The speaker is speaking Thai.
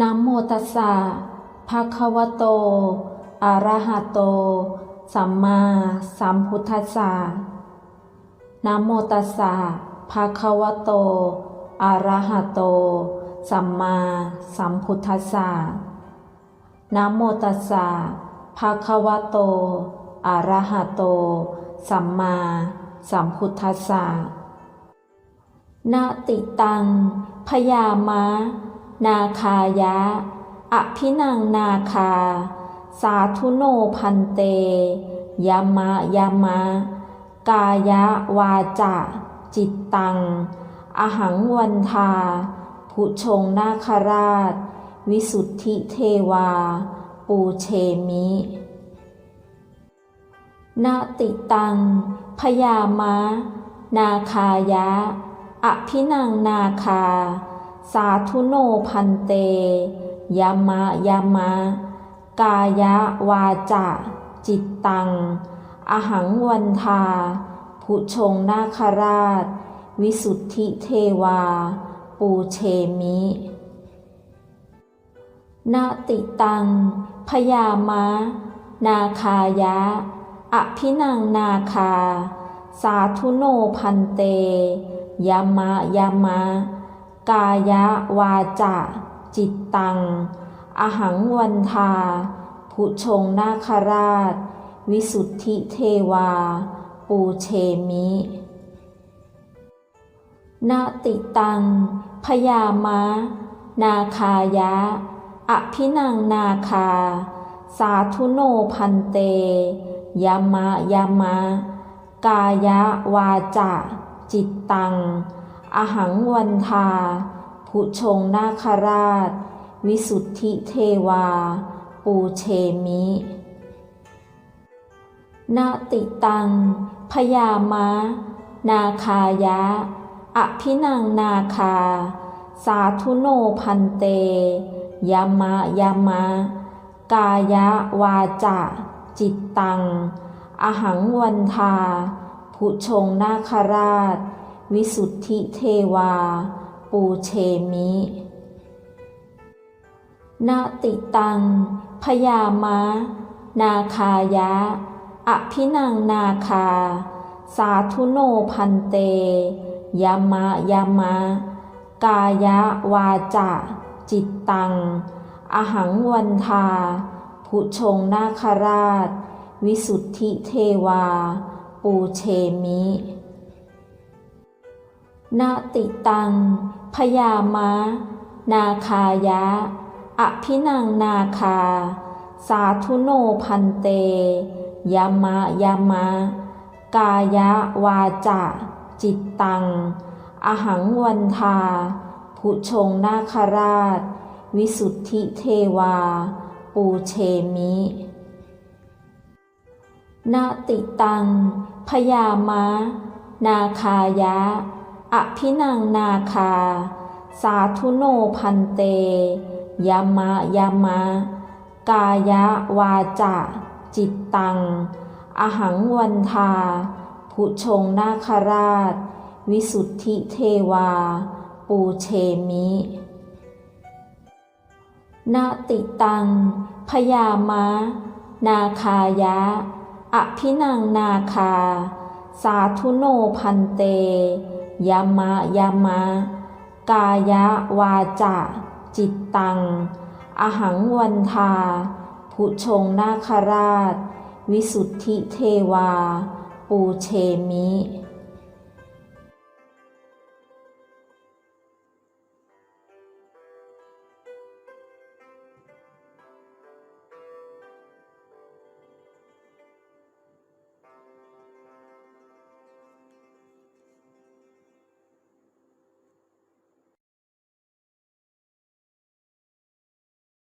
นะโมตัสสะภะคะวะโต อะระหะโต สัมมาสัมพุทธัสสะนะโมตัสสะภะคะวะโต อะระหะโต สัมมาสัมพุทธัสสะนะโมตัสสะภะคะวะโต อะระหะโต สัมมาสัมพุทธัสสะนาติตัง พยามะ นาคายะ อภินังนาคา สาธุโนพันเต ยามะยามะ กายะวาจะจิตตัง อหังวันทาผุชงนาคราช วิสุทธิเทวา ปูเชมินาติตัง พยามะ นาคายะ อภินังนาคา สาธุโนพันเตยามะยามะ กายะวาจะจิตตัง อหังวันทาผุชงนาคราช วิสุทธิเทวา ปูเชมินาติตัง พยามะ นาคายะ อภินังนาคา สาธุโนพันเตยามะยามะ กายวาจะจิตตัง อหังวันทาผุชงนาคราช วิสุทธิเทวา ปูเชมินาติตัง พยามะ นาคายะ อภินังนาคา สาธุโนพันเต ยามะยามะ กายวาจะจิตตัง อหังวันทา ผุชงนาคราช วิสุทธิเทวา ปูเชมินาติตัง พยามะ นาคายะ อภินังนาคา สาธุโนพันเต ยามะยามะ กายะวาจะจิตตัง อหังวันทา ผุชงนาคราช วิสุทธิเทวา ปูเชมิ นาติตัง พยามะ นาคายะ อภินังนาคา สาธุโนพันเต ยามะยามะ กายะวาจะจิตตัง อหังวันทา ผุชงนาคราช วิสุทธิเทวา ปูเชมิ นาติตัง พยามะ นาคายะ อภินังนาคา สาธุโนพันเต ยามะยามะ กายะวาจะจิตตัง อหังวันทา ผุชงนาคราช วิสุทธิเทวา ปูเชมินาติตัง พยามะ นาคายะ อภินังนาคา สาธุโนพันเต ยามะยามะ กายะวาจะจิตตัง อหังวันทาผุชงนาคราช วิสุทธิเทวา ปูเชมินาติตัง พยามะ นาคายะ อภินังนาคา สาธุโนพันเต ยามะยามะ กายะวาจะจิตตัง อหังวันทา ผุชงนาคราช วิสุทธิเทวา ปูเชมิ